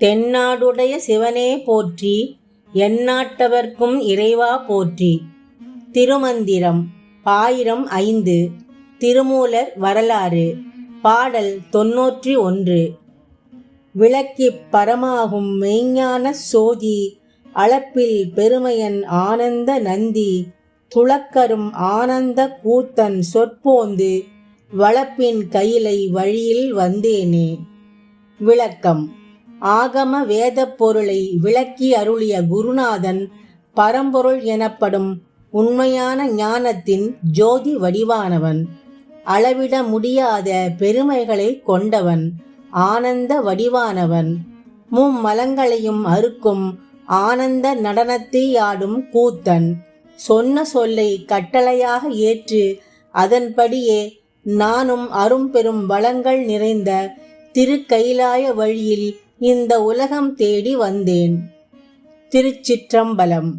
தென்னாடுடைய சிவனே போற்றி எந்நாட்டவர்க்கும் இறைவா போற்றி. திருமந்திரம் பாயிரம் ஐந்து. திருமூலர் வரலாறு பாடல் தொன்னூற்றி ஒன்று. விளக்கிப் பரமாகும் மெய்ஞான சோதி அளப்பில் பெருமையன் ஆனந்த நந்தி. துளக்கரும் ஆனந்த கூத்தன் சொற்போந்து வளப்பின் கையிலை வழியில் வந்தேனே. விளக்கம். ஆகம வேதப் பொருளை விளக்கி அருளிய குருநாதன் பரம்பொருள் எனப்படும் உண்மையான ஞானத்தின் ஜோதி வடிவானவன். அளவிட முடியாத பெருமைகளை கொண்டவன் ஆனந்த வடிவானவன். மும்மலங்களையும் அறுக்கும் ஆனந்த நடனத்தை ஆடும் கூத்தன். சொன்ன சொல்லை கட்டளையாக ஏற்று அதன்படியே நானும் அரும்பெரும் வளங்கள் நிறைந்த திருக்கைலாய வழியில் இந்த உலகம் தேடி வந்தேன். திருச்சிற்றம்பலம்.